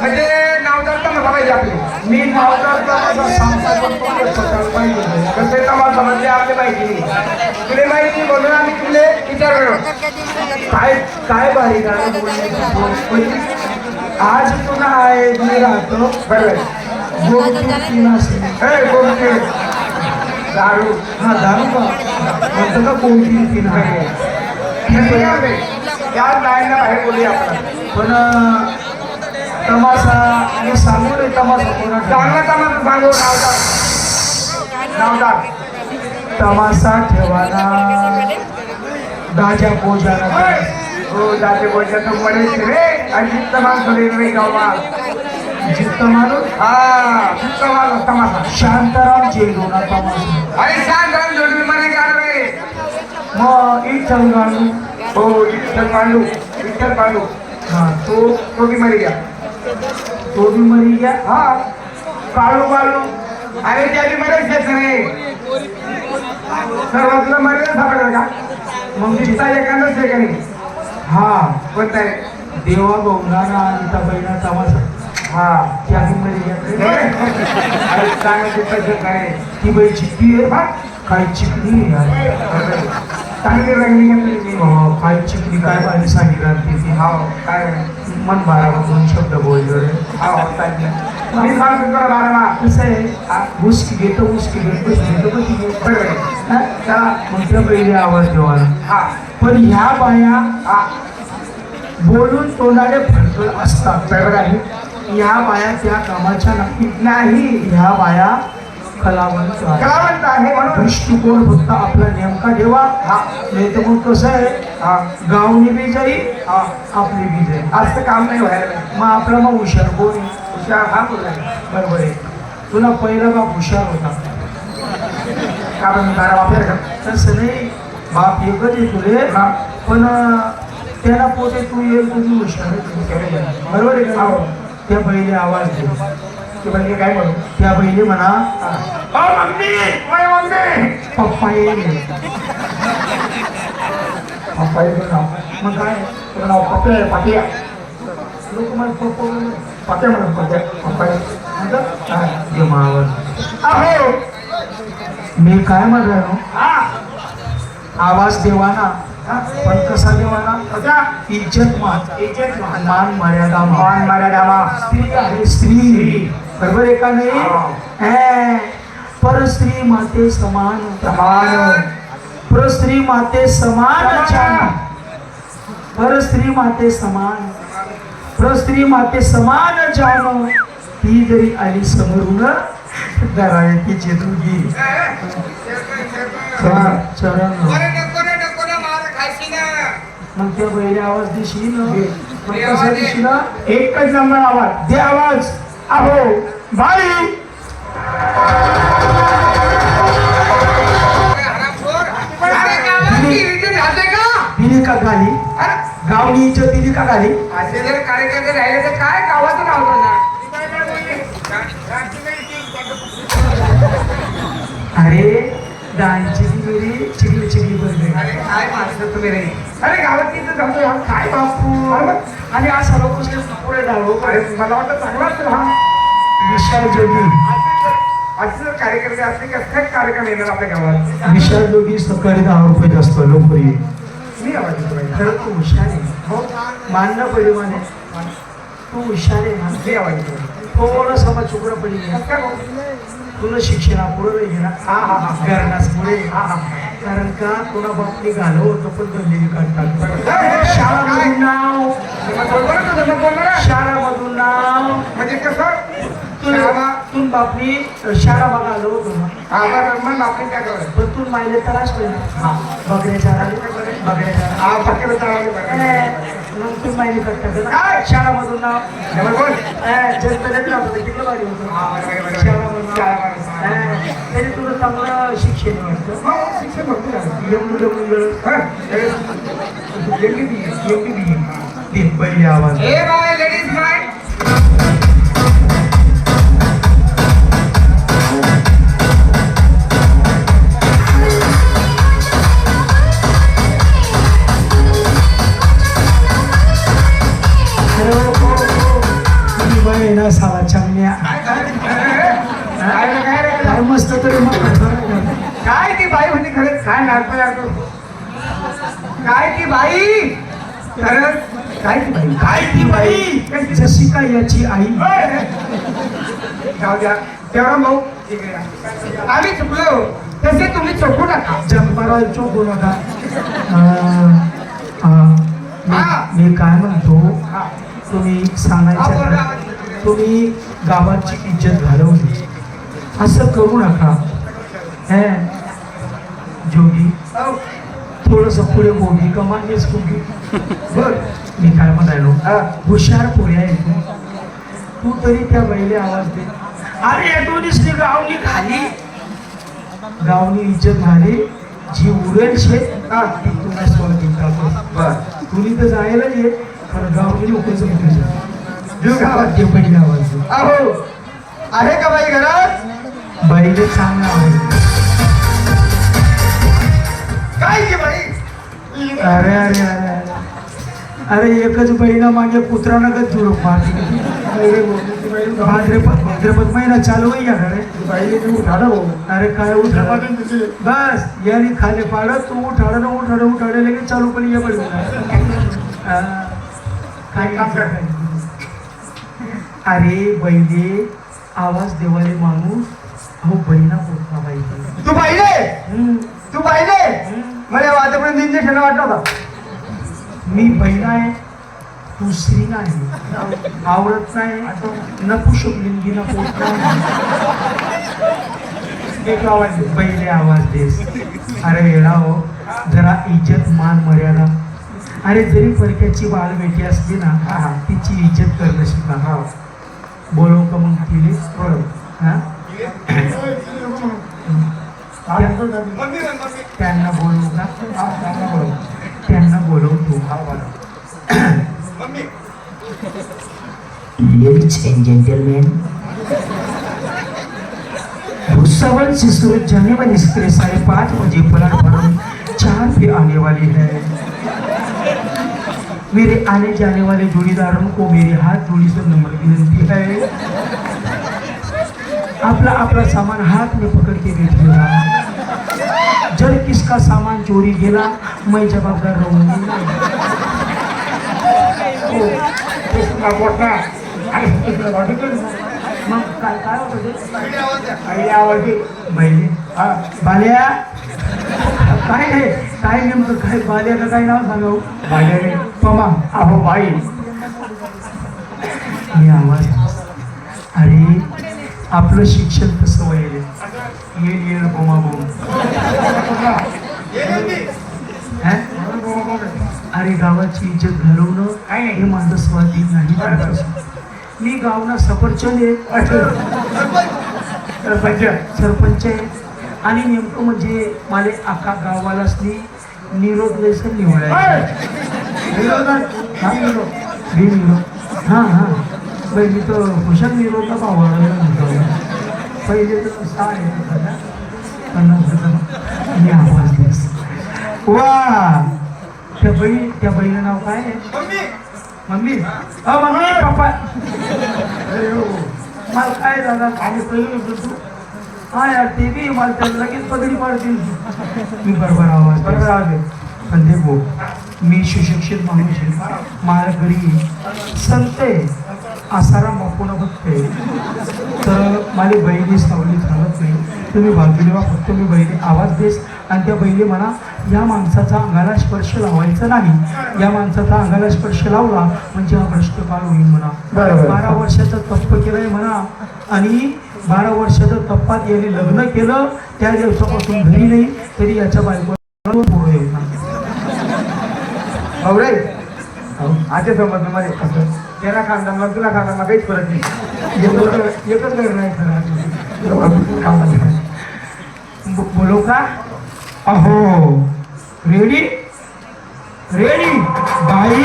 म्हणजे नावदार पाहिजे आपले मी पाहिजे कसं तमाशा म्हणजे आपली माहिती तुला माहिती म्हणून आम्ही तुले विचारलो. काय काय भारी गाणं आज पुन्हा आहे मी राहतो. बरोबर. दारू हा दारू का? म्हणतो का कोणती पिना हे आपले या लाईनला बाहेर बोलूया आपण. पण तमाशा आणि सांगू तमाशा चांगला तमाशा सांगू नावदार नावदार तमाशा ठेवाना. दाजा पोजाना. हो दाजे बोलच्या तो मरेच रे. आणि जित्त माणसं रे गावा जित्त माणूस हा जित्त माणूस तमाशा. शांताराम जेलोना तमाशा. अरे शांताराम जाऊन जोडवी मध्ये गाड रे मग इथं गाणू. हो इथं पांडू इथं पांडू हा तो तो बी मरी गया तो भी मरी गया हा. काळू बाळू. अरे त्या बी मरेच रे. सर्वातला मरेच सापडेल का? मग जित्ता एखादंच आहे का नाही? हा कोणता आहे. देवा आणि त्या बहिणा तमाशा हा त्या बी मरी गया अरे चांगलं पैसे काय? ती बाई चिकली आहे हा? काय चिकली. चांगली रंगली अं, काय चिकली काय पाहिजे सांगितलं ती ती. हा काय? मन बारा दोन शब्द बोललो रे हा चांगलं मी सांगतो तुला बाळा कसं आहे मुस्की घेतो मुस्की घेतो घेतो पण ती घेतो. बरोबर आहे. त्या म्हटलं पहिले आवाज देवाला हा पण ह्या बाया हा बोलून तोंडाने फडकत असतात बरोबर आहे ह्या बाया त्या कामाच्या नक्की नाही ह्या बाया कलावंत आहेत. का म्हणता आहे म्हणून दृष्टिकोन फक्त आपला नेमका ठेवा हा नाही तर मग कसं आहे हा गावनी बी हा आपली बी जाईल असं काम नाही व्हायला. मग आपला मग हुशार कोण? हुशार हा बोलला बरोबर आहे तुला पहिला बाप हुशार होता का म्हणून बारा वापर का तसं नाही बाप एकच आहे तुले हा. पण त्याला पोटे तू येईल तुझी हुशार. बरोबर आहे. त्या पहिले आवाज दे तू म्हणजे काय म्हणू? त्या पहिले म्हणा ओ मम्मी! ओय मम्मी! पप्पा येईल पप्पा येतो नाव मग काय? तुझं नाव पप्पे मी काय म्हणतो आवाज देवाना. पण कसा देवाना? कसा? इज्जत मान. इज्जत मान. मान मर्यादा मान. मान मर्यादा स्त्री आहे स्त्री. बरोबर आहे का नाही? हा. हे, पर स्त्री माते समान. समान. पर स्त्री माते समान. छान. पर स्त्री माते समान. पर स्त्री माते समान जाण ती जरी आली समोरून गराळ्याची चेतुगी चरण. मग त्या बैले आवाज देशील? एकच नंबर आवाज. दे आवाज. अहो भाई! दिली का गाली? गावनी इज्जत दिली का गाली? असे जर कार्यकर्ते राहिले तर काय गावाचं नाव अरे डान्सची वेळी चिकली चिकली बनली अरे काय माणसं तुम्ही रे? अरे गावात तिथं जमतो हा. काय बापू? आणि असा लोक पुढे डाळू मला वाटतं चांगला असेल हा. विशाल जोगी. असे जर कार्यकर्ते असले कसं काय कार्यक्रम येणार आपल्या गावात? विशाल जोगी सकाळी दहा रुपये जास्त लोकप्रिय. मी आवाज येतो. खरं तू हुशार आहे. हो मानणं पडे माने तू हुशार आहे ना मी आवाज येतो बाई. थोडं समा चुकडं पडी कसं काय भाऊ? तुला शिक्षणा पुढे नाही घेणार हा हा हा करण्यास पुढे हा हा कारण का तुला बापनी घालव होतं पण गल्ली काढतात शाळामधून नाव. शाळामधून नाव म्हणजे कसं बापनी शाळा बघा आलो बरं, मग आपण काय करायचं? पण तू माहिले हा. बघण्याच्या बघण्याच्या हा. मग तू माहिले करता काय? शाळामधून नाव. होतं हा, बरं. शाळामधून. तरी तुला चांगलं शिक्षण मिळतं. हो, शिक्षण. एवढं हं? एवढी बी एवढी बी पहिले आवाज. ए बाय लेडीज काय नाटक यार काय ती बाई? खरंच? काय ती बाई? काय ती बाई? जशी काय याची आई. जाऊ द्या. तेवढा भाऊ. आम्ही चुकलो. तसे तुम्ही चुकू नका. जगभरात चोकू नका. मी- काय म्हणतो. तुम्ही सांगायचं. तुम्ही गावाची इज्जत घालवली. असं करू नका. हे जोगी. थोडस पुढे बोगी कमानेच बोगी बर मी काय म्हणालो हा. हुशार पोरी आहे तू तू तरी त्या बैले आवाज दे अरे एटोनीसनी गावनी खाली गावनी इज्जत झाली जी उरेल शे हा. ती तुला स्वाधीन टाकतो बर तुम्ही तर जायलाच ये पण गावनी लोकच जीव गावात. ते पहिले आवाज. अहो आहे का बाई घरात बैले चांगला आवाज अरे अरे अरे अरे. अरे एकच बहिणा मागे कुत्रानं जुळूक मारली भाद्रपद भाद्रपद महिना चालू आहे का रे. अरे काय उठाडा बस याने खाली पाडत तू उठाडा ना उठाडा उठाडे लगेच चालू पण ये पडलं काय काम करताय? अरे बैले आवाज देवाले माणूस. अहो बहिणा बोलता बाई. तू पाहिले. तू पाहिले मला वातापर्यंत इंजेक्शन वाटलं होता मी बहीण आहे तू स्त्री नाही आवडत नाही नपुषक लिंगी नको. एक आवाज दे, पहिले आवाज देस अरे वेळा हो जरा इज्जत मान मर्यादा. अरे जरी परक्याची बाळ बेटी असली ना हा तिची इज्जत करणं शिका हा. बोलव का मग तिने हा. Ladies and gentlemen, भुसावल से सूरज जाने वाली स्त्री साढ़े पाँच बजे प्लेटफॉर्म चार पे आने वाली है. मेरे आने जाने वाले जोड़ीदारों को मेरे हाथ जोड़ी से नंबर विनती है। अपना अपना सामान हाथ में पकड़ के बैठिएगा। जर किसका सामान चोरी गेला मैं जबाबदार रहूंगी हो, मग काय काय होतं बाल्या. काय नाही काय नेमकं काय बाल्याचं काय नाव सांगाव हो? बाल्याने पमा अहो बाई. मी आवाज. अरे आपलं शिक्षण कसं वळेल येईल येईल पमा बोम अरे गावाची इज्जत घालवणं? हे माझं स्वाधीन नाही मी गावना सफरचंद आहे सरपंच सरपंच आहे. आणि नेमकं म्हणजे मला अख्खा गावालाच निरोध लेसन निवडायचं. हा निरोध हां हां. बाई मी तर हुशार निरोधला म्हणतो. पहिले तर सहा आहे मी आवाज देस वा. त्या बाई त्या बाईचं नाव काय? आहे मम्मी. अ मम्मी पप्पा. हो. मला काय झालं आणि पहिले तू? हा यार ते बी मला त्याला लगेच पदरी मारतील मी बरोबर आवाज बरोबर आवाज आहे. पण ते गो मी सुशिक्षित माणूस आहे. माझ्या घरी संत आहे. आसाराम बापूला बघते तर माझी बहिणी सावली तुम्ही भाग्यदेवा फक्त मी बहिणी आवाज देस आणि त्या बहिणी म्हणा या माणसाचा अंगाला स्पर्श लावायचा नाही. या माणसाचा अंगाला स्पर्श लावला म्हणजे हा भ्रष्ट काळ होईल म्हणा. बारा वर्षाचा तप्प केलाय म्हणा. आणि बारा वर्षाचं तप्पात याने लग्न केलं त्या दिवसापासून घरी नाही तरी याच्या बायको पोरं येऊ रे आजच्या मध्ये कसं त्याला खांदा मग तुला खांदा मग काहीच फरक नाही. एकच घर नाही बोलो का अहो रेडी रेडी बाई?